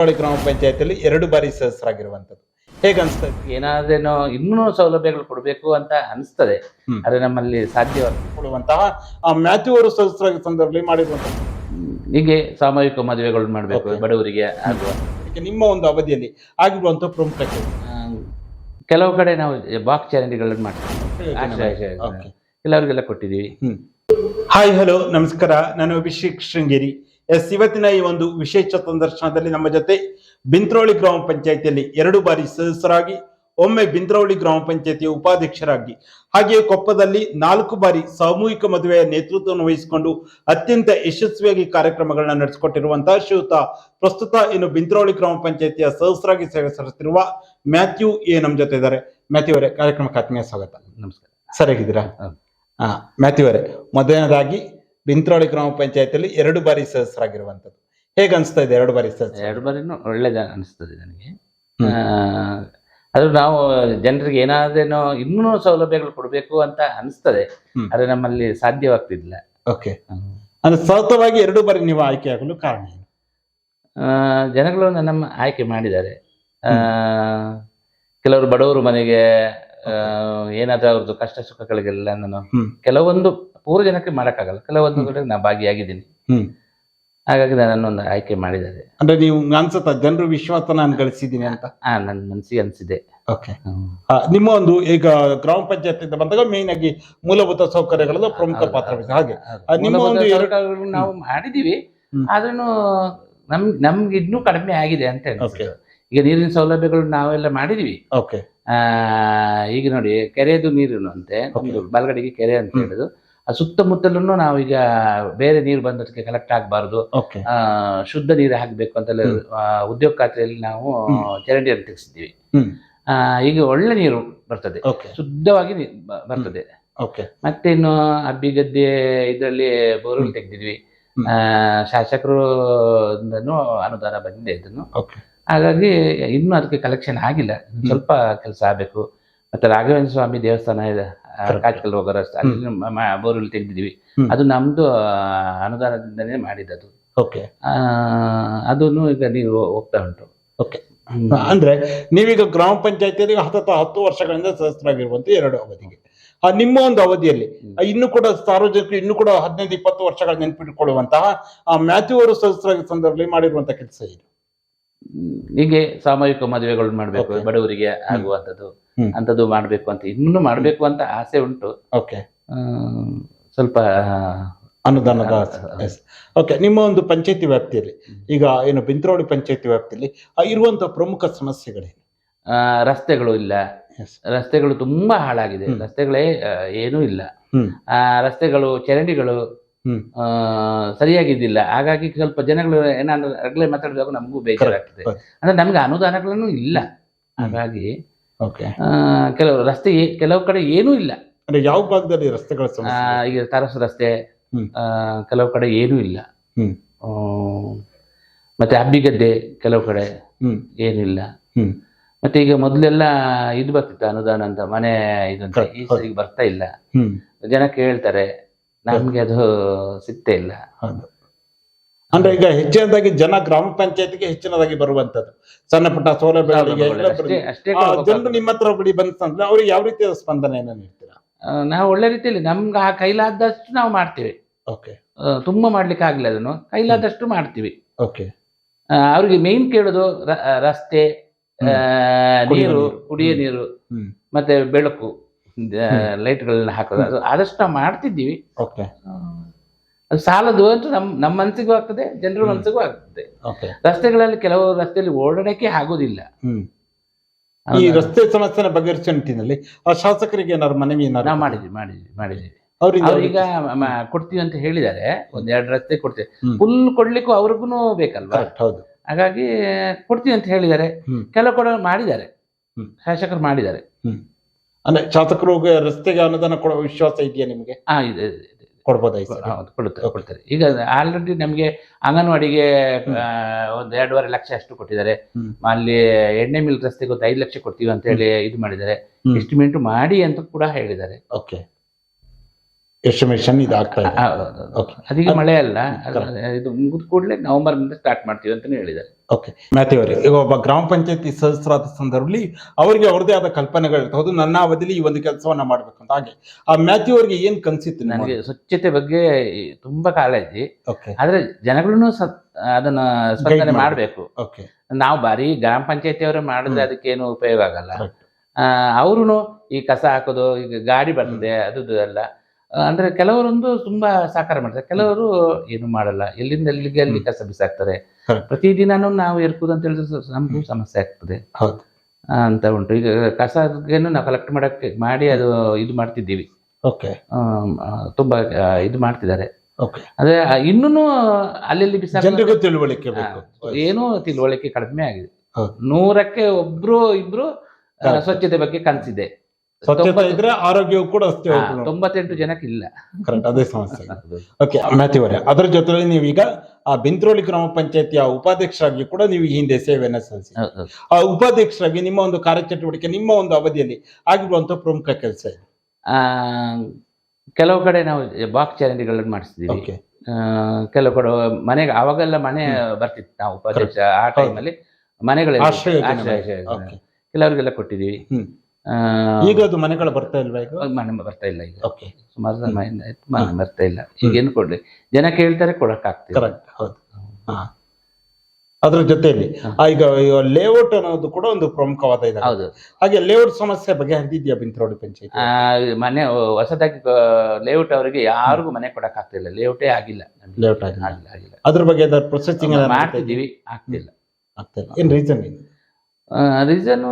ಗ್ರಾಮ ಪಂಚಾಯತಿಯಲ್ಲಿ ಎರಡು ಬಾರಿ ಸದಸ್ಯರಾಗಿರುವಂತದ್ದು ಹೇಗೆ ಅನಿಸ್ತದೆ ಏನಾದ್ರೇನೋ ಇನ್ನೂ ಸೌಲಭ್ಯಗಳು ಕೊಡಬೇಕು ಅಂತ ಅನಿಸ್ತದೆ. ಅದೇ ಆದ್ರೆ ನಮ್ಮಲ್ಲಿ ಸಾಧ್ಯವಾಗುವಂತಹ ಕೊಡುವಂತಹ ಆ ಮ್ಯಾಥ್ಯೂ ಅವರು ಸದಸ್ಯರಾಗಿ ಸಂದರ್ಭದಲ್ಲಿ ಮಾಡಿರುವಂತಹ ಹೀಗೆ ಸಾಮೂಹಿಕ ಮದುವೆಗಳು ಮಾಡಬೇಕು ಬಡವರಿಗೆ ಆಗುವ. ಅದಕ್ಕೆ ನಿಮ್ಮ ಒಂದು ಅವಧಿಯಲ್ಲಿ ಆಗಿರುವಂತಹ ಪ್ರಮುಖ ಕೆಲಸ ಆ, ಕೆಲವು ಕಡೆ ನಾವು ಬಾಕ್ ಚಾನೆಲ್ಗಳನ್ನು ಮಾಡ್ತೀವಿ. ಆಶ್ರಯ. Okay. ಕೆಲವರಿಗೆಲ್ಲ ಕೊಟ್ಟಿದ್ದೀವಿ. ಹಾಯ್ ಹಲೋ ನಮಸ್ಕಾರ. ನಾನು ಅಭಿಷೇಕ್ ಶೃಂಗೇರಿ. ಎಸ್ ಇವತ್ತಿನ ಈ ಒಂದು ವಿಶೇಷ ಸಂದರ್ಶನದಲ್ಲಿ ನಮ್ಮ ಜೊತೆ ಬಿಂತ್ರೋಳಿ ಗ್ರಾಮ ಪಂಚಾಯತಿಯಲ್ಲಿ ಎರಡು ಬಾರಿ ಸದಸ್ಯರಾಗಿ ಒಮ್ಮೆ ಬಿಂತ್ರೋಳಿ ಗ್ರಾಮ ಪಂಚಾಯತಿಯ ಉಪಾಧ್ಯಕ್ಷರಾಗಿ ಹಾಗೆಯೇ ಕೊಪ್ಪದಲ್ಲಿ ನಾಲ್ಕು ಬಾರಿ ಸಾಮೂಹಿಕ ಮದುವೆಯ ನೇತೃತ್ವವನ್ನು ವಹಿಸಿಕೊಂಡು ಅತ್ಯಂತ ಯಶಸ್ವಿಯಾಗಿ ಕಾರ್ಯಕ್ರಮಗಳನ್ನ ನಡೆಸಿಕೊಟ್ಟಿರುವಂತಹ ಶ್ರೀಯುತ ಪ್ರಸ್ತುತ ಇನ್ನು ಬಿಂತ್ರೋಳಿ ಗ್ರಾಮ ಪಂಚಾಯತಿಯ ಸದಸ್ಯರಾಗಿ ಸೇವೆ ಸಲ್ಲಿಸುತ್ತಿರುವ ಮ್ಯಾಥ್ಯೂ ಎ ನಮ್ಮ ಜೊತೆ ಇದ್ದಾರೆ. ಮ್ಯಾಥ್ಯೂ ಅವರೇ ಕಾರ್ಯಕ್ರಮಕ್ಕೆ ಆತ್ಮೀಯ ಸ್ವಾಗತ. ನಮಸ್ಕಾರ. ಸರಿಯಾಗಿದ್ದೀರಾ. ಮ್ಯಾಥ್ಯೂ ಅವರೇ ಮೊದಲನೇದಾಗಿ ಬಿಂತ್ರೋಳಿ ಗ್ರಾಮ ಪಂಚಾಯತಿಯಲ್ಲಿ ಎರಡು ಬಾರಿ ಸದಸ್ಯರಾಗಿರುವಂತದ್ದು ಹೇಗೆ ಅನ್ಸ್ತಾ ಇದೆ ಎರಡು ಬಾರಿ ಸದಸ್ಯ ಎರಡು ಬಾರಿನೂ ಒಳ್ಳೇದ ಅನಿಸ್ತದೆ ನನಗೆ. ಹ್ಮ್. ಆ, ಅದು ನಾವು ಜನರಿಗೆ ಏನಾದ್ರೇನೋ ಇನ್ನೂ ಸೌಲಭ್ಯಗಳು ಕೊಡಬೇಕು ಅಂತ ಅನಿಸ್ತದೆ. ಆದ್ರೆ ನಮ್ಮಲ್ಲಿ ಸಾಧ್ಯವಾಗ್ತಿಲ್ಲ ಓಕೆ. ಅಂದ್ರೆ ಸತತವಾಗಿ ಎರಡು ಬಾರಿ ನೀವು ಆಯ್ಕೆ ಆಗಲು ಕಾರಣ ಏನು? ಜನಗಳು ನಮ್ಮ ಆಯ್ಕೆ ಮಾಡಿದ್ದಾರೆ. ಆ, ಕೆಲವರು ಬಡವರು ಮನೆಗೆ ಏನಾದ್ರೂ ಅವ್ರದ್ದು ಕಷ್ಟ ಸುಖಗಳಿಗೆಲ್ಲ ನಾನು ಕೆಲವೊಂದು ಪೂರ್ವ ಜನಕ್ಕೆ ಮಾಡಕ್ಕಾಗಲ್ಲ. ಕೆಲವೊಂದು ಕಡೆ ನಾನು ಭಾಗಿಯಾಗಿದ್ದೀನಿ. ಹಾಗಾಗಿ ನನ್ನೊಂದು ಆಯ್ಕೆ ಮಾಡಿದ್ದಾರೆ. ಅಂದ್ರೆ ನೀವು ಅನ್ಸುತ್ತ ಜನರು ವಿಶ್ವಾಸ ನಾನು ಗಳಿಸಿದ್ದೀನಿ ಅಂತ? ಹಾ ನನ್ನ ಮನಸ್ಸಿಗೆ ಅನ್ಸಿದೆ. ಓಕೆ ನಿಮ್ಮ ಒಂದು ಈಗ ಗ್ರಾಮ ಪಂಚಾಯತ್ ಬಂದಾಗ ಮೇನ್ ಆಗಿ ಮೂಲಭೂತ ಸೌಕರ್ಯಗಳಲ್ಲೂ ಪ್ರಮುಖ ಪಾತ್ರ ಹಾಗೆ. ನಿಮ್ಮ ಒಂದು ಎರಡು ನಾವು ಮಾಡಿದೀವಿ. ಆದ್ರೂ ನಮ್ ನಮ್ಗೆ ಇನ್ನೂ ಕಡಿಮೆ ಆಗಿದೆ ಅಂತ ಅನ್ಸುತ್ತೆ. ಈಗ ನೀರಿನ ಸೌಲಭ್ಯಗಳು ನಾವೆಲ್ಲ ಮಾಡಿದೀವಿ ಓಕೆ ಈಗ ನೋಡಿ ಕೆರೆದು ನೀರು ಅಂತೆ ನಮ್ದು. ಬಲಗಡೆಗೆ ಕೆರೆ ಅಂತ. ಹೇಳುದು. ಆ ಸುತ್ತಮುತ್ತಲೂ ನಾವೀಗ ಬೇರೆ ನೀರು ಬಂದದಕ್ಕೆ ಕಲೆಕ್ಟ್ ಆಗಬಾರ್ದು. ಆ ಶುದ್ಧ ನೀರು ಹಾಕ್ಬೇಕು ಅಂತ. ಉದ್ಯೋಗ ಖಾತ್ರಿಯಲ್ಲಿ ನಾವು ಚರಂಡಿ ಚರಂಡಿಯನ್ನು ತೆಗೆಸಿದ್ದೀವಿ. ಆ, ಈಗ ಒಳ್ಳೆ ನೀರು ಬರ್ತದೆ. ಶುದ್ಧವಾಗಿ ಬರ್ತದೆ. ಮತ್ತೆ ಇನ್ನು ಅಬ್ಬಿಗದ್ದೆ ಇದರಲ್ಲಿ ಬೋರ್ವೆಲ್ ತೆಗೆದಿದ್ವಿ. ಆ, ಶಾಸಕರು ಅನುದಾನ ಬಂದಿದೆ ಇದನ್ನು. ಹಾಗಾಗಿ ಇನ್ನೂ ಅದಕ್ಕೆ ಕಲೆಕ್ಷನ್ ಆಗಿಲ್ಲ. ಸ್ವಲ್ಪ ಕೆಲಸ ಆಗಬೇಕು. ಮತ್ತೆ ರಾಘವೇಂದ್ರ ಸ್ವಾಮಿ ದೇವಸ್ಥಾನ ಇದೆ. ಕಾಟ್ಕಲ್ ಹೋಗೋ ರಸ್ತೆ ಅಲ್ಲಿ ಬೋರ್ವೆಲ್ ತೆಗೆದಿದ್ವಿ. ಅದು ನಮ್ದು ಅನುದಾನದಿಂದನೇ ಮಾಡಿದ್ದದು. ಓಕೆ. ಆ, ಅದನ್ನು ಈಗ ನೀವು ಹೋಗ್ತಾ ಉಂಟು. ಓಕೆ. ಅಂದ್ರೆ ನೀವೀಗ ಗ್ರಾಮ ಪಂಚಾಯತಿಯಲ್ಲಿ ಹತ್ತ ಹತ್ತು ವರ್ಷಗಳಿಂದ ಸದಸ್ಯರಾಗಿರುವಂತ ಎರಡು ಅವಧಿಗೆ. ಆ, ನಿಮ್ಮ ಒಂದು ಅವಧಿಯಲ್ಲಿ ಇನ್ನು ಕೂಡ ಸಾರ್ವಜನಿಕರು ಇನ್ನು ಕೂಡ ಹದಿನೈದು ಇಪ್ಪತ್ತು ವರ್ಷಗಳ ನೆನಪಿಟ್ಟುಕೊಳ್ಳುವಂತಹ ಆ ಮ್ಯಾಥ್ಯೂ ಅವರು ಸದಸ್ಯರಾಗಿ ಸಂದರ್ಭದಲ್ಲಿ ಮಾಡಿರುವಂತಹ ಕೆಲಸ ಇದು. ಹೀಗೆ ಸಾಮೂಹಿಕ ಮದುವೆಗಳು ಮಾಡಬೇಕು ಬಡವರಿಗೆ ಆಗುವಂತದ್ದು ಅಂತದ್ದು ಮಾಡ್ಬೇಕು ಅಂತ. ಇನ್ನು ಮಾಡಬೇಕು ಅಂತ ಆಸೆ ಉಂಟು. ಓಕೆ ಸ್ವಲ್ಪ ಅನುದಾನದ. ಓಕೆ ನಿಮ್ಮ ಒಂದು ಪಂಚಾಯತಿ ವ್ಯಾಪ್ತಿಯಲ್ಲಿ ಈಗ ಏನು ಬಿಂತ್ರೋಡಿ ಪಂಚಾಯತಿ ವ್ಯಾಪ್ತಿಯಲ್ಲಿ ಇರುವಂತಹ ಪ್ರಮುಖ ಸಮಸ್ಯೆಗಳೇನು? ರಸ್ತೆಗಳು ಇಲ್ಲ. ರಸ್ತೆಗಳು ತುಂಬಾ ಹಾಳಾಗಿದೆ. ರಸ್ತೆಗಳೇ ಏನೂ ಇಲ್ಲ. ಆ ರಸ್ತೆಗಳು ಚರಂಡಿಗಳು ಸರಿಯಾಗಿದ್ದಿಲ್ಲ. ಹಾಗಾಗಿ ಸ್ವಲ್ಪ ಜನಗಳು ಏನಾದ್ರು ರಗಳೆ ಮಾತಾಡಿದಾಗ ನಮಗೂ ಬೇಜಾರಾಗ್ತದೆ. ಅಂದ್ರೆ ನಮ್ಗೆ ಅನುದಾನಗಳನ್ನು ಇಲ್ಲ. ಹಾಗಾಗಿ ಕೆಲವು ರಸ್ತೆ ಕೆಲವು ಕಡೆ ಏನೂ ಇಲ್ಲ. ಅಂದ್ರೆ ಯಾವ ಭಾಗದಲ್ಲಿ ರಸ್ತೆಗಳ ಈಗ ತರಸು ರಸ್ತೆ ಕೆಲವು ಕಡೆ ಏನೂ ಇಲ್ಲ. ಮತ್ತೆ ಅಬ್ಬಿಗದ್ದೆ ಕೆಲವು ಕಡೆ ಹ್ಮ್. ಏನಿಲ್ಲ. ಹ್ಮ್. ಮತ್ತೆ ಈಗ ಮೊದಲೆಲ್ಲ ಇದು ಬರ್ತಿತ್ತು ಅನುದಾನ ಅಂತ ಮನೆ ಇದಂತ. ಈ. ಸರಿ ಬರ್ತಾ ಇಲ್ಲ. ಹ್ಮ್. ಜನ ಕೇಳ್ತಾರೆ. ನಮ್ಗೆ ಅದು ಸಿಗ್ತಾ ಇಲ್ಲ. ಹೌದು. ಅಂದ್ರೆ ಈಗ ಹೆಚ್ಚಿನದಾಗಿ ಜನ ಗ್ರಾಮ ಪಂಚಾಯತ್ಗೆ ಹೆಚ್ಚಿನದಾಗಿ ಬರುವಂತದ್ದು ಸಣ್ಣ ಪುಟ್ಟ ಸೌಲಭ್ಯಗಳಿಗೆ. ಜನರು ನಿಮ್ಮ ಹತ್ರ ಬಿಡಿ ಬಂತಂದ್ರೆ ಅವ್ರಿಗೆ ಯಾವ ರೀತಿಯ ಸ್ಪಂದನೆಯನ್ನ ನೀಡ್ತೀರಾ ನಾವು ಒಳ್ಳೆ ರೀತಿಯಲ್ಲಿ ನಮ್ಗೆ ಆ ಕೈಲಾದಷ್ಟು ನಾವು ಮಾಡ್ತೀವಿ. ಓಕೆ. ತುಂಬಾ ಮಾಡ್ಲಿಕ್ಕೆ ಆಗ್ಲಿಲ್ಲ ಅದನ್ನು. ಕೈಲಾದಷ್ಟು ಮಾಡ್ತೀವಿ. ಓಕೆ. ಅವ್ರಿಗೆ ಮೇನ್ ಕೇಳೋದು ರಸ್ತೆ ನೀರು. ಕುಡಿಯೋ ನೀರು ಮತ್ತೆ ಬೆಳಕು. ಲೈಟ್ಗಳನ್ನ ಹಾಕೋದು. ಅದು ಆದಷ್ಟು ನಾವು ಮಾಡ್ತಿದ್ದೀವಿ. ಓಕೆ. ಅದು ಸಾಲದು ಅಂತ ನಮ್ ನಮ್ಮ ಮನಸ್ಸಿಗೂ ಆಗ್ತದೆ ಜನರ. ಮನಸ್ಸಿಗೂ ಆಗ್ತದೆ. ರಸ್ತೆಗಳಲ್ಲಿ ಕೆಲವು ರಸ್ತೆಯಲ್ಲಿ ಓಡಾಡಕ್ಕೆ ಆಗೋದಿಲ್ಲ. ಈ ರಸ್ತೆ ಸಮಸ್ಯೆನ ಬಗೆಹರಿಸುವ ನಿಟ್ಟಿನಲ್ಲಿ ಆ ಶಾಸಕರಿಗೆ ಏನಾದ್ರು ಮನವಿ ಏನಾದ್ರು ನಾವು ಮಾಡಿದ್ವಿ ಮಾಡಿದ್ವಿ ಮಾಡಿದ್ವಿ ಅವ್ರೀಗ ಕೊಡ್ತೀವಿ ಅಂತ ಹೇಳಿದ್ದಾರೆ. ಒಂದೆರಡು ಎರಡು ರಸ್ತೆ ಕೊಡ್ತೀವಿ. ಫುಲ್ ಕೊಡ್ಲಿಕ್ಕೂ ಅವ್ರಿಗೂ ಬೇಕಲ್ವಾ? ಹೌದು. ಹಾಗಾಗಿ ಕೊಡ್ತೀವಿ ಅಂತ ಹೇಳಿದ್ದಾರೆ. ಕೆಲವು ಕೂಡ ಮಾಡಿದ್ದಾರೆ. ಶಾಸಕರು ಮಾಡಿದ್ದಾರೆ. ಅಂದ್ರೆ ಶಾಸಕರು ರಸ್ತೆಗೆ ಅನುದಾನ ಕೊಡೋ ವಿಶ್ವಾಸ ಇದೆಯಾ ನಿಮಗೆ? ಹಾ ಇದೆ ಇದೆ, ಇದೆ. ಕೊಡ್ಬೋದಾ ಈ ಸರಿ? ಹೌದು ಕೊಡುತ್ತಾರೆ ಕೊಡ್ತಾರೆ. ಈಗ ಆಲ್ರೆಡಿ ನಮಗೆ ಅಂಗನವಾಡಿಗೆ ಆ, ಒಂದ್ ಎರಡೂವರೆ ಲಕ್ಷ ಅಷ್ಟು ಕೊಟ್ಟಿದ್ದಾರೆ. ಹ್ಮ್. ಅಲ್ಲಿ ಎಣ್ಣೆ ಮಿಲ್ ರಸ್ತೆಗೆ ಒಂದು ಐದು ಲಕ್ಷ ಕೊಡ್ತೀವಿ ಅಂತ ಹೇಳಿ ಇದು ಮಾಡಿದ್ದಾರೆ. ಹ್ಮ್. ಎಸ್ಟಿಮೇಟ್ ಮಾಡಿ ಅಂತ ಕೂಡ ಹೇಳಿದ್ದಾರೆ. ಓಕೆ ಎಸ್ಟಿಮೇಷನ್ ಇದಾಗ್ತಾ ಇದೆ. ಓಕೆ. ಅದೀಗ ಮಳೆ ಅಲ್ಲ. ಇದು ಮುಗಿದ ಕೂಡಲೇ ನವೆಂಬರ್ನಿಂದ ಸ್ಟಾರ್ಟ್ ಮಾಡ್ತೀವಿ ಅಂತಲೇ ಹೇಳಿದ್ದಾರೆ. ಓಕೆ ಮ್ಯಾಥ್ಯೂ ಅವರೇ ಈಗ ಒಬ್ಬ ಗ್ರಾಮ ಪಂಚಾಯತಿ ಸದಸ್ಯರಾದ ಸಂದರ್ಭದಲ್ಲಿ ಅವರಿಗೆ ಅವ್ರದೇ ಆದ ಕಲ್ಪನೆಗಳು ಹೌದು ನನ್ನ ಅವಧಿಯಲ್ಲಿ ಈ ಒಂದು ಕೆಲಸವನ್ನ ಮಾಡಬೇಕು ಅಂತ. ಹಾಗೆ ಆ ಮ್ಯಾಥ್ಯೂ ಅವರಿಗೆ ಏನ್ ಕನ್ಸಿತ್ತು ನನಗೆ ಸ್ವಚ್ಛತೆ ಬಗ್ಗೆ ತುಂಬಾ ಕಾಳಜಿ ಓಕೆ ಆದ್ರೆ ಜನಗಳನ್ನು ಸ- ಅದನ್ನ ಸ್ಪಂದನೆ ಮಾಡಬೇಕು. ಓಕೆ ನಾವು ಬಾರಿ ಗ್ರಾಮ ಪಂಚಾಯತಿ ಅವರು ಮಾಡಿದ್ರೆ ಅದಕ್ಕೇನು ಉಪಯೋಗ ಆಗಲ್ಲ. ಅವರು ಈ ಕಸ ಹಾಕೋದು ಈಗ ಗಾಡಿ ಬರ್ತದೆ ಅದು ಇದು ಆ, ಅಂದ್ರೆ ಕೆಲವರೊಂದು ತುಂಬಾ ಸಹಕಾರ ಮಾಡ್ತಾರೆ. ಕೆಲವರು ಏನು ಮಾಡಲ್ಲ. ಎಲ್ಲಿಂದ ಎಲ್ಲಿಗೆ ಅಲ್ಲಿ ಕಸ ಬಿಸಾಕ್ತಾರೆ. ಪ್ರತಿ ದಿನಾನು ನಾವು ಇರ್ಬೋದು ಅಂತ ಹೇಳಿದ್ರೆ ನಮಗೂ ಸಮಸ್ಯೆ ಆಗ್ತದೆ. ಅಂತ ಉಂಟು. ಈಗ ಕಸಗೇನು ನಾವು ಕಲೆಕ್ಟ್ ಮಾಡಕ್ಕೆ ಮಾಡಿ ಅದು ಇದು ಮಾಡ್ತಿದ್ದೀವಿ. ತುಂಬಾ ಇದು ಮಾಡ್ತಿದ್ದಾರೆ. ಅಂದ್ರೆ ಅದೇ ಇನ್ನೂ ಅಲ್ಲೆಲ್ಲಿ ಬಿಸಾಕ ತಿಳುವಳಿಕೆ ಏನೂ ತಿಳುವಳಿಕೆ ಕಡಿಮೆ ಆಗಿದೆ. ನೂರಕ್ಕೆ ಒಬ್ರು ಇಬ್ರು ಸ್ವಚ್ಛತೆ ಬಗ್ಗೆ ಕನಸಿದೆ. ಇದ್ರೆ ಆರೋಗ್ಯವು ಕೂಡ ಅಷ್ಟೇ ತೊಂಬತ್ತೆಂಟು ಜನಕ್ಕೆ ಇಲ್ಲ ಕರೆಕ್ಟ್ ಅದೇ ಸಮಸ್ಯೆ ಓಕೆ ಮ್ಯಾಥ್ಯೂ ಅವರೇ ಅದರ ಜೊತೆಲಿ ನೀವೀಗ ಆ ಬಿಂತ್ರೋಳಿ ಗ್ರಾಮ ಪಂಚಾಯತಿಯ ಉಪಾಧ್ಯಕ್ಷರಾಗಿ ಕೂಡ ನೀವು ಈ ಹಿಂದೆ ಸೇವೆಯನ್ನು ಸಲ್ಲಿಸಿ. ಆ ಉಪಾಧ್ಯಕ್ಷರಾಗಿ ನಿಮ್ಮ ಒಂದು ಕಾರ್ಯಚಟುವಟಿಕೆ ನಿಮ್ಮ ಒಂದು ಅವಧಿಯಲ್ಲಿ ಆಗಿರುವಂತಹ ಪ್ರಮುಖ ಕೆಲಸ ಕೆಲವು ಕಡೆ ನಾವು ಬಾಕ್ಸ್ ಚಾಲೆಂಜ್ಗಳನ್ನು ಮಾಡಿಸ್ತೀವಿ ಆ, ಕೆಲವು ಕಡೆ ಮನೆಗೆ ಅವಾಗೆಲ್ಲ ಮನೆ ಬರ್ತಿತ್ತು ನಾವು ಉಪಾಧ್ಯಕ್ಷ ಆ ಟೈಮಲ್ಲಿ ಮನೆಗಳಲ್ಲಿ ಆಶ್ರಯ ಕೆಲವರಿಗೆಲ್ಲ ಕೊಟ್ಟಿದ್ದೀವಿ. ಈಗ ಅದು ಮನೆಗಳು ಬರ್ತಾ ಇಲ್ವಾ ಈಗ? ಮನೆ ಬರ್ತಾ ಇಲ್ಲ ಈಗ. ಓಕೆ ಸುಮಾರು ಸಮಯದಿಂದ ಆಯ್ತು ಮನೆ ಬರ್ತಾ ಇಲ್ಲ. ಈಗ ಏನು ಕೊಡ್ಲಿ? ಜನ ಕೇಳ್ತಾರೆ ಕೊಡಕ್ ಆಗ್ತದೆ ಕರೆಕ್ಟ್ ಹೌದು. ಹಾ. ಅದ್ರ ಜೊತೆಯಲ್ಲಿ ಈಗ ಲೇಔಟ್ ಅನ್ನೋದು ಕೂಡ ಒಂದು ಪ್ರಮುಖವಾದ ಇದೆ ಹೌದು. ಹಾಗೆ ಲೇಔಟ್ ಸಮಸ್ಯೆ ಬಗೆಹರಿದಿದ್ಯಾ ಬಿಂತ್ರೋಳಿ ಪಂಚಾಯತಿ? ಆ, ಮನೆ ಹೊಸದಾಗಿ ಲೇಔಟ್ ಅವರಿಗೆ ಯಾರಿಗೂ ಮನೆ ಕೊಡಕ್ ಆಗ್ತಿಲ್ಲ. ಲೇಔಟೇ ಆಗಿಲ್ಲ. ಲೇಔಟ್ ಆಗಿಲ್ಲ. ಆಗಿಲ್ಲ ಅದ್ರ ಬಗ್ಗೆ ಪ್ರೊಸೆಸಿಂಗ್ ಮಾಡ್ತಿದ್ದೀವಿ. ಆಗ್ತಿಲ್ಲ. ಆಗ್ತಿಲ್ಲ ಏನ್ ರೀಸನ್ ಏನು? ರೀಸನ್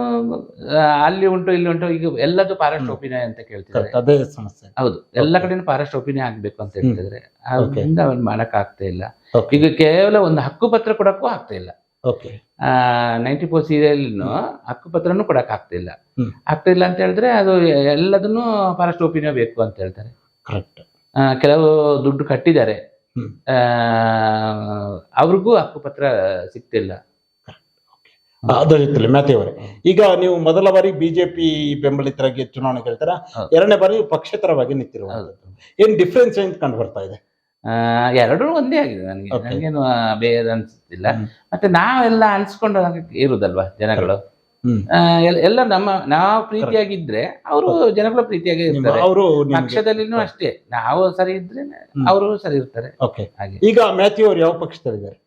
ಅಲ್ಲಿ ಉಂಟು ಇಲ್ಲಿ ಉಂಟು ಈಗ ಎಲ್ಲದು ಫಾರೆಸ್ಟ್ ಒಪಿನಿಯನ್ ಅಂತ ಕೇಳ್ತಿದ್ದಾರೆ. ಅದೇ ಸಮಸ್ಯೆ. ಹೌದು ಎಲ್ಲ ಕಡೆನೂ ಒಪಿನಿಯನ್ ಆಗ್ಬೇಕು ಅಂತ ಹೇಳ್ತಿದ್ರೆ ಅದರಿಂದ ಅವ್ನು ಮಾಡಕ್ ಆಗ್ತಾ ಇಲ್ಲ. ಈಗ ಕೇವಲ ಒಂದು ಹಕ್ಕುಪತ್ರ ಕೊಡಕ್ಕೂ ಆಗ್ತಾ ಇಲ್ಲ. ಓಕೆ ನೈಂಟಿ ಫೋರ್ ಸೀರಿಯಲ್ನು ಹಕ್ಕುಪತ್ರನೂ ಕೊಡಕ್ ಆಗ್ತಾ ಇಲ್ಲ. ಆಗ್ತಾ ಇಲ್ಲ ಅಂತ ಹೇಳಿದ್ರೆ ಅದು ಎಲ್ಲದನ್ನು ಫಾರೆಸ್ಟ್ ಒಪಿನಿಯನ್ ಬೇಕು ಅಂತ ಹೇಳ್ತಾರೆ. ಕರೆಕ್ಟ್ ಆ, ಕೆಲವು ದುಡ್ಡು ಕಟ್ಟಿದ್ದಾರೆ. ಅವ್ರಿಗೂ ಹಕ್ಕುಪತ್ರ ಸಿಗ್ತಿಲ್ಲ. ಅದರ ಜೊತೆಲಿ ಮ್ಯಾಥ್ಯೂ ಅವರೇ ಈಗ ನೀವು ಮೊದಲ ಬಾರಿ ಬಿಜೆಪಿ ಬೆಂಬಲಿತರಾಗಿ ಚುನಾವಣೆ ಕೇಳ್ತಾರ. ಎರಡನೇ ಬಾರಿ ಪಕ್ಷೇತರವಾಗಿ ನಿಂತಿರುವ ಏನ್ ಡಿಫ್ರೆನ್ಸ್ ಅಂತ ಕಂಡು ಬರ್ತಾ ಇದೆ? ಎರಡೂ ಒಂದೇ ಆಗಿದೆ ನನಗೆ. ನನಗೇನು ಬೇರೆ ಅನ್ಸುತ್ತಿಲ್ಲ. ಮತ್ತೆ ನಾವೆಲ್ಲ ಅನ್ಸ್ಕೊಂಡು ಇರುದಲ್ವಾ ಜನಗಳು? ಎಲ್ಲ ನಮ್ಮ ನಾವು ಪ್ರೀತಿಯಾಗಿದ್ರೆ ಅವರು ಜನಗಳು ಪ್ರೀತಿಯಾಗಿ ಇರ್ತಾರೆ. ಅವರು ಪಕ್ಷದಲ್ಲಿನೂ ಅಷ್ಟೇ. ನಾವು ಸರಿ ಇದ್ರೆ ಅವರು ಸರಿ ಇರ್ತಾರೆ. ಓಕೆ ಹಾಗೆ. ಈಗ ಮ್ಯಾಥ್ಯೂ ಅವರು ಯಾವ ಪಕ್ಷದಲ್ಲಿದ್ದಾರೆ?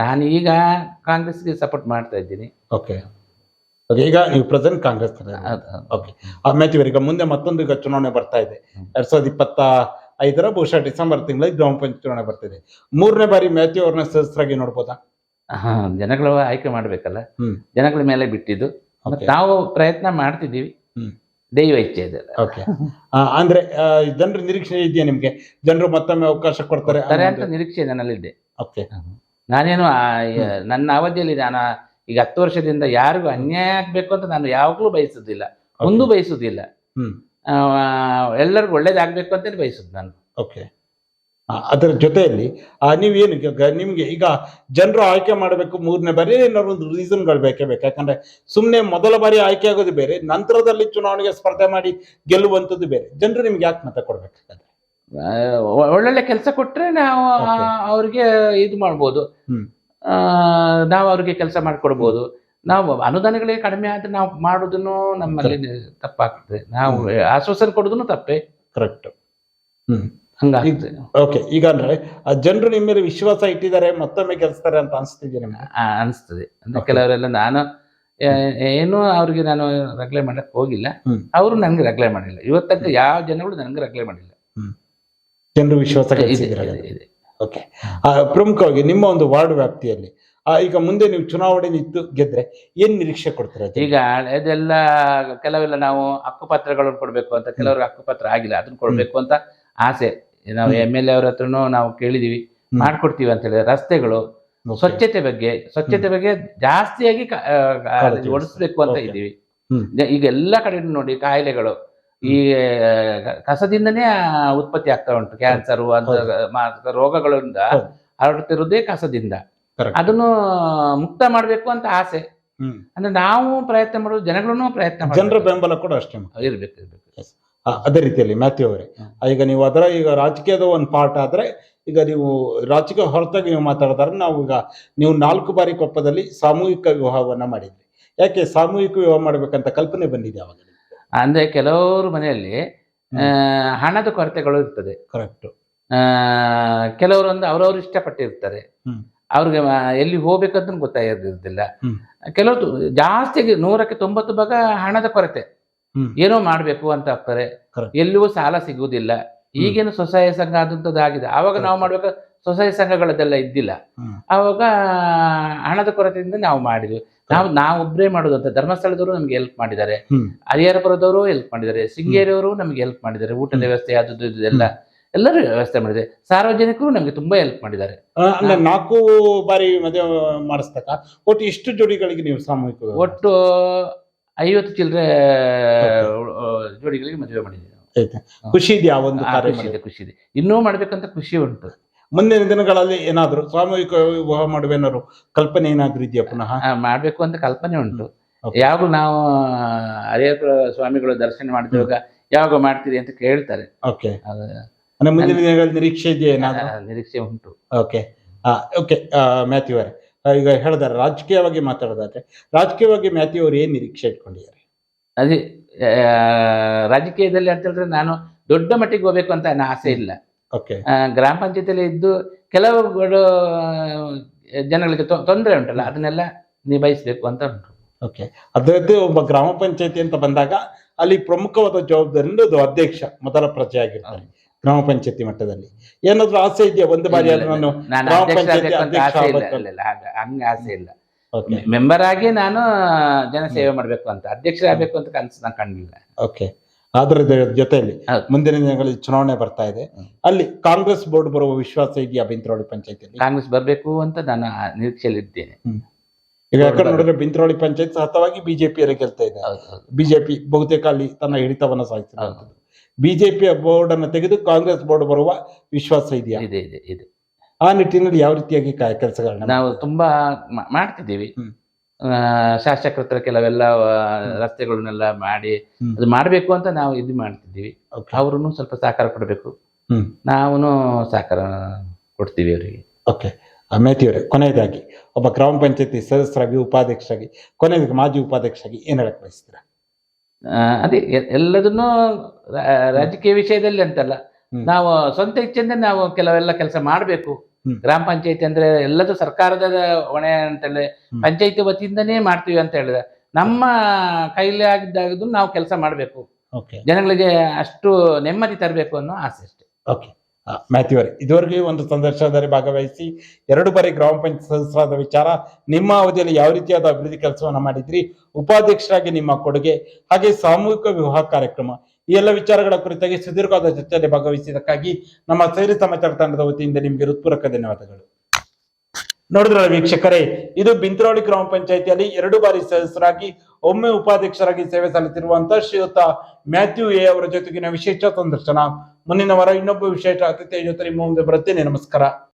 ನಾನು ಈಗ ಕಾಂಗ್ರೆಸ್ಗೆ ಸಪೋರ್ಟ್ ಮಾಡ್ತಾ ಇದ್ದೀನಿ. ಓಕೆ ಓಕೆ ಈಗ ನೀವು ಪ್ರೆಸೆಂಟ್ ಕಾಂಗ್ರೆಸ್. ಓಕೆ ಆ ಮ್ಯಾಥ್ಯೂ ಅವರೇ, ಈಗ ಮುಂದೆ ಮತ್ತೊಂದು ಈಗ ಚುನಾವಣೆ ಬರ್ತಾ ಇದೆ. ಎರಡ್ ಸಾವಿರದ ಇಪ್ಪತ್ತ ಐದರ ಬಹುಶಃ ಡಿಸೆಂಬರ್ ತಿಂಗಳಲ್ಲಿ ಗ್ರಾಮ ಪಂಚಾಯತ್ ಚುನಾವಣೆ ಬರ್ತಿದೆ. ಮೂರನೇ ಬಾರಿ ಮ್ಯಾಥ್ಯೂ ಅವ್ರನ್ನ ಸದಸ್ಯರಾಗಿ ನೋಡ್ಬೋದಾ? ಹಾ, ಜನಗಳು ಆಯ್ಕೆ ಮಾಡ್ಬೇಕಲ್ಲ. ಜನಗಳ ಮೇಲೆ ಬಿಟ್ಟಿದ್ದು. ನಾವು ಪ್ರಯತ್ನ ಮಾಡ್ತಿದ್ದೀವಿ. ದೈವ ಇಚ್ಛೆ ಇದೆ ಓಕೆ ಅಂದ್ರೆ ಜನರ ನಿರೀಕ್ಷೆ ಇದೆಯಾ ನಿಮ್ಗೆ? ಜನರು ಮತ್ತೊಮ್ಮೆ ಅವಕಾಶ ಕೊಡ್ತಾರೆ ತಾರೆ ಅಂತ ನಿರೀಕ್ಷೆ ನನ್ನಲ್ಲಿದೆ. ಓಕೆ ನಾನೇನು ನನ್ನ ಅವಧಿಯಲ್ಲಿ ನಾನು ಈಗ ಹತ್ತು ವರ್ಷದಿಂದ ಯಾರಿಗೂ ಅನ್ಯಾಯ ಆಗ್ಬೇಕು ಅಂತ ನಾನು ಯಾವಾಗ್ಲೂ ಬಯಸುದಿಲ್ಲ. ಮುಂದೂ ಬಯಸುದಿಲ್ಲ. ಎಲ್ಲರಿಗೂ ಒಳ್ಳೇದಾಗ್ಬೇಕು ಅಂತೇಳಿ ಬಯಸುದು ನಾನು. ಓಕೆ ಅದರ ಜೊತೆಯಲ್ಲಿ ನೀವು ಏನು ನಿಮ್ಗೆ ಈಗ ಜನರು ಆಯ್ಕೆ ಮಾಡಬೇಕು ಮೂರನೇ ಬಾರಿ ಏನಾದ್ರು ಒಂದು ರೀಸನ್ಗಳು ಬೇಕೇ ಬೇಕು. ಯಾಕಂದ್ರೆ ಸುಮ್ಮನೆ ಮೊದಲ ಬಾರಿ ಆಯ್ಕೆ ಆಗೋದು ಬೇರೆ ನಂತರದಲ್ಲಿ ಚುನಾವಣೆಗೆ ಸ್ಪರ್ಧೆ ಮಾಡಿ ಗೆಲ್ಲುವಂಥದ್ದು ಬೇರೆ. ಜನರು ನಿಮ್ಗೆ ಯಾಕೆ ಮತ ಕೊಡ್ಬೇಕಾಗತ್ತೆ ಒಳ್ಳೊಳ್ಳೆ ಕೆಲಸ ಕೊಟ್ರೆ ನಾವು ಅವ್ರಿಗೆ ಇದು ಮಾಡ್ಬೋದು. ನಾವು ಅವ್ರಿಗೆ ಕೆಲಸ ಮಾಡಿಕೊಡ್ಬೋದು. ನಾವು ಅನುದಾನಗಳಿಗೆ ಕಡಿಮೆ ಆದ್ರೆ ನಾವು ಮಾಡುದನ್ನು ನಮ್ಮಲ್ಲಿ ತಪ್ಪಾಗ್ತದೆ. ನಾವು ಆಶ್ವಾಸನೆ ಕೊಡೋದನ್ನು ತಪ್ಪೇ. ಕರೆಕ್ಟ್ ಹ್ಮ್. ಓಕೆ ಈಗ ಅಂದ್ರೆ ಆ ಜನರು ನಿಮ್ಮ ಮೇಲೆ ವಿಶ್ವಾಸ ಇಟ್ಟಿದ್ದಾರೆ ಮತ್ತೊಮ್ಮೆ ಕೆಲಸ್ತಾರೆ ಅಂತ ಅನ್ಸ್ತಿದ್ಯಾ ನಿಮ್ಗೆ? ಅನಿಸ್ತದೆ. ಅಂದ್ರೆ ಕೆಲವರೆಲ್ಲ ನಾನು ಏನು ಅವ್ರಿಗೆ ನಾನು ರಗ್ಲೆ ಮಾಡಕ್ ಹೋಗಿಲ್ಲ. ಅವರು ನನ್ಗೆ ರಗ್ಲೆ ಮಾಡಿಲ್ಲ. ಇವತ್ತಂತ ಯಾವ ಜನಗಳು ನನ್ಗೆ ರಗ್ಲೆ ಮಾಡಿಲ್ಲ. ಜನರು ವಿಶ್ವಾಸ ಇದೆ. ಓಕೆ ಪ್ರಮುಖವಾಗಿ ನಿಮ್ಮ ಒಂದು ವಾರ್ಡ್ ವ್ಯಾಪ್ತಿಯಲ್ಲಿ ಈಗ ಮುಂದೆ ನೀವು ಚುನಾವಣೆ ನಿಂತು ಗೆದ್ರೆ ಏನ್ ನಿರೀಕ್ಷೆ ಕೊಡ್ತಾರೆ? ಈಗ ಅದೆಲ್ಲ ಕೆಲವೆಲ್ಲ ನಾವು ಹಕ್ಕುಪತ್ರಗಳನ್ನು ಕೊಡ್ಬೇಕು ಅಂತ ಕೆಲವ್ರಿಗೆ ಹಕ್ಕುಪತ್ರ ಆಗಿಲ್ಲ ಅದನ್ನ ಕೊಡ್ಬೇಕು ಅಂತ ಆಸೆ ನಾವು. ಎಂ ಎಲ್ ಎ ಅವ್ರ ಹತ್ರನು ನಾವು ಕೇಳಿದೀವಿ. ಮಾಡ್ಕೊಡ್ತೀವಿ ಅಂತ ಹೇಳಿದ್ರೆ ರಸ್ತೆಗಳು. ಸ್ವಚ್ಛತೆ ಬಗ್ಗೆ ಸ್ವಚ್ಛತೆ ಬಗ್ಗೆ ಜಾಸ್ತಿಯಾಗಿ ಒಡಿಸ್ಬೇಕು ಅಂತ. ಇದ್ದೀವಿ ಈಗ- ಎಲ್ಲಾ ಎಲ್ಲ ಕಡೆ ನೋಡಿ ಕಾಯಿಲೆಗಳು ಈ ಕಸದಿಂದನೇ ಉತ್ಪತ್ತಿ ಆಗ್ತಾ ಉಂಟು. ಕ್ಯಾನ್ಸರ್ ಅಂತ ರೋಗಗಳಿಂದ. ಹರಡುತ್ತಿರುವುದೇ ಕಸದಿಂದ. ಅದನ್ನು ಮುಕ್ತ ಮಾಡಬೇಕು ಅಂತ ಆಸೆ. ಹ್ಮ್. ಅಂದ್ರೆ ನಾವು ಪ್ರಯತ್ನ ಮಾಡೋದು ಜನಗಳನ್ನು ಪ್ರಯತ್ನ ಜನರ. ಬೆಂಬಲ ಕೂಡ ಅಷ್ಟೇ ಇರ್ಬೇಕು ಇರ್ಬೇಕು. ಅದೇ ರೀತಿಯಲ್ಲಿ ಮ್ಯಾಥ್ಯೂ ಅವರೇ. ಈಗ ನೀವು ಅದರ ಈಗ ರಾಜಕೀಯದ ಒಂದು ಪಾರ್ಟ್ ಆದ್ರೆ ಈಗ ನೀವು ರಾಜಕೀಯ ಹೊರತಾಗಿ ನೀವು ಮಾತಾಡಿದ್ರೆ ನಾವು ಈಗ ನೀವು ನಾಲ್ಕು ಬಾರಿ ಕೊಪ್ಪದಲ್ಲಿ ಸಾಮೂಹಿಕ ವಿವಾಹವನ್ನ ಮಾಡಿದ್ರಿ. ಯಾಕೆ ಸಾಮೂಹಿಕ ವಿವಾಹ ಮಾಡ್ಬೇಕಂತ ಕಲ್ಪನೆ ಬಂದಿದೆ ಅವಾಗ ಅಂದ್ರೆ ಕೆಲವರು ಮನೆಯಲ್ಲಿ ಆ, ಹಣದ ಕೊರತೆಗಳು ಇರ್ತದೆ. ಕರೆಕ್ಟ್ ಆ, ಕೆಲವರು ಒಂದು ಅವರವರು ಇಷ್ಟಪಟ್ಟಿರ್ತಾರೆ. ಅವ್ರಿಗೆ ಎಲ್ಲಿ ಹೋಗ್ಬೇಕಂತ ಗೊತ್ತಾಗಿರೋದಿಲ್ಲ. ಕೆಲವರು ಜಾಸ್ತಿ ನೂರಕ್ಕೆ ತೊಂಬತ್ತು ಭಾಗ ಹಣದ ಕೊರತೆ. ಏನೋ ಮಾಡ್ಬೇಕು ಅಂತ ಆಗ್ತಾರೆ. ಎಲ್ಲಿಗೂ ಎಲ್ಲಿಯೂ ಸಾಲ ಸಿಗುವುದಿಲ್ಲ. ಈಗೇನು ಸ್ವಸಹಾಯ ಸಂಘ ಆದಂಥದ್ದು ಆಗಿದೆ. ಆವಾಗ ನಾವು ಮಾಡ್ಬೇಕು ಸ್ವಸಹಾಯ ಸಂಘಗಳದೆಲ್ಲ ಇದ್ದಿಲ್ಲ. ಅವಾಗ ಆವಾಗ ಹಣದ ಕೊರತೆಯಿಂದ ನಾವು ಮಾಡಿದ್ವಿ. ನಾವು ನಾವೊಬ್ಬರೇ ಮಾಡೋದಂತ ಧರ್ಮಸ್ಥಳದವರು ನಮ್ಗೆ ಹೆಲ್ಪ್ ಮಾಡಿದ್ದಾರೆ. ಹರಿಹರಪುರದವರು ಹೆಲ್ಪ್ ಮಾಡಿದ್ದಾರೆ. ಶೃಂಗೇರಿಯವರು ನಮ್ಗೆ ಹೆಲ್ಪ್ ಮಾಡಿದ್ದಾರೆ. ಊಟದ ವ್ಯವಸ್ಥೆ ಅದು ಇದೆಲ್ಲ ಎಲ್ಲ ಎಲ್ಲರೂ ವ್ಯವಸ್ಥೆ ಮಾಡಿದೆ ಸಾರ್ವಜನಿಕರು ನಮಗೆ ತುಂಬಾ ಹೆಲ್ಪ್ ಮಾಡಿದ್ದಾರೆ. ಅಂದ್ರೆ ನಾಲ್ಕು ಬಾರಿ ಮದುವೆ ಮಾಡಿಸ್ತಕ್ಕ? ಒಟ್ಟು ಇಷ್ಟು ಜೋಡಿಗಳಿಗೆ ನೀವು ಸಾಮೂಹಿಕ ಒಟ್ಟು ಐವತ್ತು ಚಿಲ್ಲರೆ ಜೋಡಿಗಳಿಗೆ ಮದುವೆ ಮಾಡಿದ್ದೀವಿ ಖುಷಿ ಇದೆಯಾ ಒಂದು ಖುಷಿ ಇದೆ ಖುಷಿ ಇದೆ. ಇನ್ನೂ ಮಾಡ್ಬೇಕಂತ ಖುಷಿ ಉಂಟು. ಮುಂದಿನ ದಿನಗಳಲ್ಲಿ ಏನಾದ್ರು ಸಾಮೂಹಿಕ ವಿವಾಹ ಮಾಡುವ ಏನಾದ್ರು ಕಲ್ಪನೆ ಏನಾದ್ರು ಇದೆಯಾ ಪುನಃ? ಮಾಡಬೇಕು ಅಂತ ಕಲ್ಪನೆ ಉಂಟು. ಯಾವಾಗ ಯಾವಾಗಲೂ ನಾವು ಹರಿಹರ ಸ್ವಾಮಿಗಳು ದರ್ಶನ ಮಾಡಿದಾಗ ಯಾವಾಗ ಮಾಡ್ತೀರಿ ಅಂತ ಕೇಳ್ತಾರೆ. ಓಕೆ. ಮುಂದಿನ ದಿನಗಳಲ್ಲಿ ನಿರೀಕ್ಷೆ ಇದೆಯಾ ಏನಾದ್ರು? ನಿರೀಕ್ಷೆ ಉಂಟು. ಓಕೆ. ಓಕೆ ಮ್ಯಾಥ್ಯೂ ಅವರೇ. ಈಗ ಹೇಳಿದಾರೆ ರಾಜಕೀಯವಾಗಿ ಮಾತಾಡೋದಾದ್ರೆ ರಾಜಕೀಯವಾಗಿ ಮ್ಯಾಥ್ಯೂ ಅವರು ಏನು ನಿರೀಕ್ಷೆ ಇಟ್ಕೊಂಡಿದ್ದಾರೆ? ಅದೇ ರಾಜಕೀಯದಲ್ಲಿ ಅಂತ ಹೇಳಿದ್ರೆ ನಾನು ದೊಡ್ಡ ಮಟ್ಟಿಗೆ ಹೋಗ್ಬೇಕು ಅಂತ ನನ್ನ ಆಸೆ ಇಲ್ಲ. ಗ್ರಾಮ ಪಂಚಾಯತಿಯಲ್ಲಿ ಇದ್ದು ಕೆಲವು ಜನಗಳಿಗೆ ತೊಂದರೆ ಉಂಟಲ್ಲ ಅದನ್ನೆಲ್ಲ ನಿಭಾಯಿಸಬೇಕು ಅಂತ ಉಂಟು. ಓಕೆ ಒಬ್ಬ ಗ್ರಾಮ ಪಂಚಾಯತಿ ಅಂತ ಬಂದಾಗ ಅಲ್ಲಿ ಪ್ರಮುಖವಾದ ಜವಾಬ್ದಾರಿ ಅದು ಅಧ್ಯಕ್ಷ ಮೊದಲ ಪ್ರಜೆ ಆಗಿರ್ತಾರೆ ಗ್ರಾಮ ಪಂಚಾಯತಿ ಮಟ್ಟದಲ್ಲಿ. ಏನಾದ್ರೂ ಆಸೆ ಇದೆಯಾ? ಒಂದು ಬಾರಿ ನಾನು ಹಂಗೆ ಆಸೆ ಇಲ್ಲ. ಮೆಂಬರ್ ಆಗಿ ನಾನು ಜನಸೇವೆ ಮಾಡಬೇಕು ಅಂತ ಅಧ್ಯಕ್ಷರಾಗಬೇಕು ಅಂತ ಕನಸು ನಾನು ಕಂಡಿಲ್ಲ. ಓಕೆ ಅದರ ಜೊತೆಯಲ್ಲಿ ಮುಂದಿನ ದಿನಗಳಲ್ಲಿ ಚುನಾವಣೆ ಬರ್ತಾ ಇದೆ. ಅಲ್ಲಿ ಕಾಂಗ್ರೆಸ್ ಬೋರ್ಡ್ ಬರುವ ವಿಶ್ವಾಸ ಇದೆಯಾ ಬಿಂತ್ರೋಳಿ ಪಂಚಾಯತಿಯಲ್ಲಿ? ಕಾಂಗ್ರೆಸ್ ಬರಬೇಕು ಅಂತ ನಾನು ನಿರೀಕ್ಷೆಯಲ್ಲಿದ್ದೇನೆ. ಈಗ ಯಾಕಂದ್ರೆ. ನೋಡಿದ್ರೆ ಬಿಂತ್ರೋಳಿ ಪಂಚಾಯತ್ ಸತತವಾಗಿ ಬಿಜೆಪಿಯರೇ ಗೆಲ್ತಾ ಇದೆ ಬಿಜೆಪಿ ಬಹುತೇಕ ಅಲ್ಲಿ ತನ್ನ ಹಿಡಿತವನ್ನು ಹೌದು. ಬಿಜೆಪಿಯ ಬೋರ್ಡ್ ಅನ್ನು ತೆಗೆದು ಕಾಂಗ್ರೆಸ್ ಬೋರ್ಡ್ ಬರುವ ವಿಶ್ವಾಸ ಇದೆಯಾ? ಇದೆ ಇದೆ ಇದೆ. ಆ ನಿಟ್ಟಿನಲ್ಲಿ ಯಾವ ರೀತಿಯಾಗಿ ಕೆಲಸಗಳನ್ನ ನಾವು ತುಂಬಾ ಮಾಡ್ತಿದ್ದೀವಿ. ಶಾಸಕರ ಹತ್ರ ಕೆಲವೆಲ್ಲ ರಸ್ತೆಗಳನ್ನೆಲ್ಲ ಮಾಡಿ. ಅದು ಮಾಡಬೇಕು ಅಂತ ನಾವು ಇದು ಮಾಡ್ತಿದ್ದೀವಿ Okay. ಅವ್ರೂ ಸ್ವಲ್ಪ ಸಹಕಾರ ಕೊಡಬೇಕು ನಾವು ಸಹಕಾರ ಕೊಡ್ತೀವಿ ಅವರಿಗೆ ಓಕೆ ಮೇತಿಯವರೇ ಕೊನೆಯದಾಗಿ ಒಬ್ಬ ಗ್ರಾಮ ಪಂಚಾಯತಿ ಸದಸ್ಯರಾಗಿ ಉಪಾಧ್ಯಕ್ಷರಾಗಿ ಕೊನೆಯದಾಗಿ ಮಾಜಿ ಉಪಾಧ್ಯಕ್ಷರಾಗಿ ಏನು ಹೇಳಕ್ ಬಯಸ್ತೀರಾ ಅದೇ ಎಲ್ಲದನ್ನು ರಾಜಕೀಯ ವಿಷಯದಲ್ಲಿ ಅಂತಲ್ಲ. ನಾವು ಸ್ವಂತ ಇಚ್ಛೆಯಿಂದ ನಾವು ಕೆಲವೆಲ್ಲ ಕೆಲಸ ಮಾಡಬೇಕು. ಗ್ರಾಮ ಪಂಚಾಯತಿ ಅಂದ್ರೆ ಎಲ್ಲದೂ ಸರ್ಕಾರದ ಹೊಣೆ ಅಂತೇಳಿ ಹೇಳಿದ್ರೆ ಪಂಚಾಯತಿ ವತಿಯಿಂದನೇ ಮಾಡ್ತೀವಿ ಅಂತ ಹೇಳಿದ್ರೆ ನಮ್ಮ ಕೈಲಿ ಆಗಿದ್ದಾಗ ನಾವು ಕೆಲಸ ಮಾಡಬೇಕು. ಜನಗಳಿಗೆ ಅಷ್ಟು ನೆಮ್ಮದಿ ತರಬೇಕು ಅನ್ನೋ ಆಸೆ ಅಷ್ಟೇ. ಓಕೆ. ಮ್ಯಾಥ್ಯೂವರೇ ಇದುವರೆಗೆ ಒಂದು ಸಂದರ್ಶನದಲ್ಲಿ ಭಾಗವಹಿಸಿ ಎರಡು ಬಾರಿ ಗ್ರಾಮ ಪಂಚಾಯತ್ ಸದಸ್ಯರಾದ ವಿಚಾರ ನಿಮ್ಮ ಅವಧಿಯಲ್ಲಿ ಯಾವ ರೀತಿಯಾದ ಅಭಿವೃದ್ಧಿ ಕೆಲಸವನ್ನು ಮಾಡಿದ್ರಿ ಉಪಾಧ್ಯಕ್ಷರಾಗಿ ನಿಮ್ಮ ಕೊಡುಗೆ ಹಾಗೆ ಸಾಮೂಹಿಕ ವಿವಾಹ ಕಾರ್ಯಕ್ರಮ ಈ ಎಲ್ಲ ವಿಚಾರಗಳ ಕುರಿತಾಗಿ ಸುದೀರ್ಘವಾದ ಚರ್ಚೆಯಲ್ಲಿ ಭಾಗವಹಿಸಿದ್ದಕ್ಕಾಗಿ ನಮ್ಮ ಸೈರಿ ಸಮಾಚಾರ ತಂಡದ ವತಿಯಿಂದ ನಿಮಗೆ ಹೃತ್ಪೂರ್ವಕ ಧನ್ಯವಾದಗಳು. ನೋಡಿದ್ರಲ್ಲ ವೀಕ್ಷಕರೇ, ಇದು ಬಿಂತ್ರೋಳಿ ಗ್ರಾಮ ಪಂಚಾಯತಿಯಲ್ಲಿ ಎರಡು ಬಾರಿ ಸದಸ್ಯರಾಗಿ, ಒಮ್ಮೆ ಉಪಾಧ್ಯಕ್ಷರಾಗಿ ಸೇವೆ ಸಲ್ಲಿಸಿರುವಂತಹ ಶ್ರೀಯುತ ಮ್ಯಾಥ್ಯೂ ಎ ಅವರ ಜೊತೆಗಿನ ವಿಶೇಷ ಸಂದರ್ಶನ. ಮುಂದಿನ ವಾರ ಇನ್ನೊಬ್ಬ ವಿಶೇಷ ಅತಿಥಿಯ ಜೊತೆ ನಿಮ್ಮ ಮುಂದೆ ಬರುತ್ತೇನೆ. ನಮಸ್ಕಾರ.